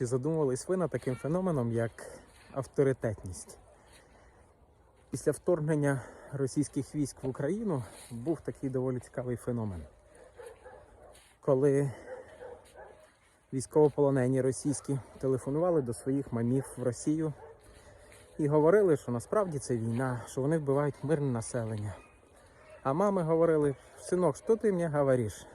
Чи задумувались ви над таким феноменом, як авторитетність? Після вторгнення російських військ в Україну був такий доволі цікавий феномен. Коли військовополонені російські телефонували до своїх мамів в Росію і говорили, що насправді це війна, що вони вбивають мирне населення. А мами говорили: синок, що ти мені говориш?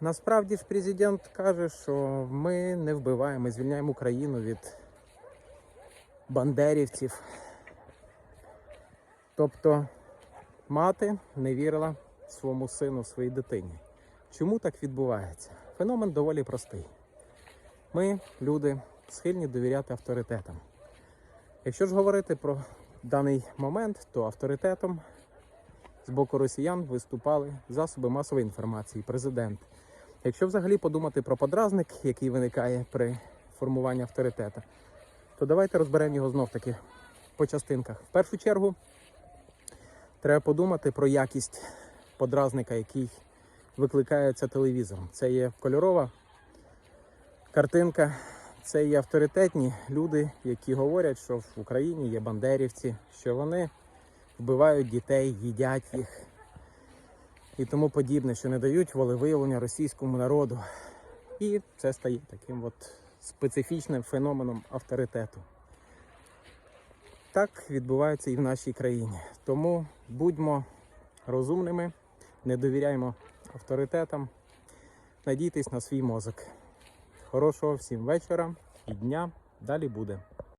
Насправді ж президент каже, що ми не вбиваємо, ми звільняємо Україну від бандерівців. Тобто мати не вірила своєму сину, своїй дитині. Чому так відбувається? Феномен доволі простий. Ми, люди, схильні довіряти авторитетам. Якщо ж говорити про даний момент, то авторитетом з боку росіян виступали засоби масової інформації, президент. Якщо взагалі подумати про подразник, який виникає при формуванні авторитета, то давайте розберемо його знов таки по частинках. В першу чергу треба подумати про якість подразника, який викликається телевізором. Це є кольорова картинка, це є авторитетні люди, які говорять, що в Україні є бандерівці, що вони вбивають дітей, їдять їх і тому подібне, що не дають волевиявлення російському народу. І це стає таким от специфічним феноменом авторитету. Так відбувається і в нашій країні. Тому будьмо розумними, не довіряймо авторитетам, надійтесь на свій мозок. Хорошого всім вечора і дня. Далі буде.